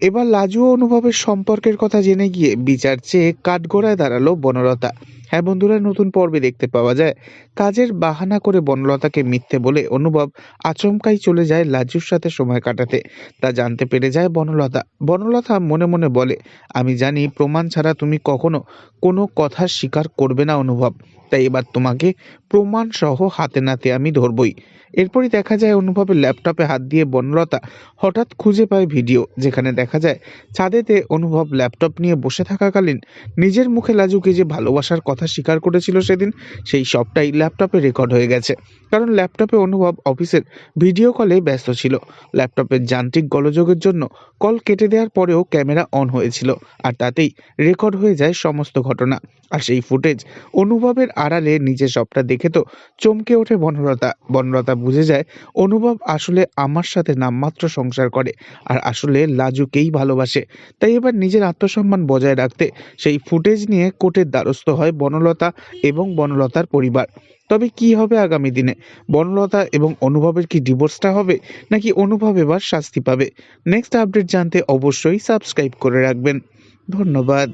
এবার লাজু ও অনুভবের সম্পর্কের কথা জেনে গিয়ে বিচার চেয়ে কাঠগোড়ায় দাঁড়াল বনলতা। হ্যাঁ বন্ধুরা, নতুন পর্বে দেখতে পাওয়া যায়, কাজের বাহানা করে বনলতাকে মিথ্যে বলে অনুভব আচমকাই চলে যায় লাজুর সাথে সময় কাটাতে। তা জানতে পেরে যায় বনলতা। বনলতা মনে মনে বলে, আমি জানি প্রমাণ ছাড়া তুমি কখনো কোনো কথা স্বীকার করবে না অনুভব। তাই এবার তোমাকে প্রমাণ সহ হাতে নাতে আমি ধরবই। এরপরই দেখা যায় অনুভবের ল্যাপটপে হাত দিয়ে বনলতা হঠাৎ খুঁজে পায় ভিডিও, যেখানে দেখা যায় ছাদেতে অনুভব ল্যাপটপ নিয়ে বসে থাকাকালীন নিজের মুখে লাজুকে যে ভালোবাসার কথা স্বীকার করেছিল সেদিন, সেই সবটাই ল্যাপটপে রেকর্ড হয়ে গেছে। কারণ ল্যাপটপে অনুভব অফিসের ভিডিও কলে ব্যস্ত ছিল। ল্যাপটপের যান্ত্রিক গোলযোগের জন্য কল কেটে দেওয়ার পরেও ক্যামেরা অন হয়েছিল, আর তাতেই রেকর্ড হয়ে যায় সমস্ত ঘটনা। আর সেই ফুটেজ অনুভবের আড়ালে নিজে সবটা দেখে তো চমকে ওঠে বনলতা। বনলতা বুঝে যায়, অনুভব আসলে আমার সাথে নামমাত্র সংসার করে আর আসলে লাজুকেই ভালোবাসে। তাই এবার নিজের আত্মসম্মান বজায় রাখতে সেই ফুটেজ নিয়ে কোর্টের দ্বারস্থ হয় বনলতা এবং বনলতার পরিবার। তবে কি হবে আগামী দিনে? বনলতা এবং অনুভবের কি ডিভোর্সটা হবে? নাকি অনুভব এবার শাস্তি পাবে? নেক্সট আপডেট জানতে অবশ্যই সাবস্ক্রাইব করে রাখবেন। ধন্যবাদ।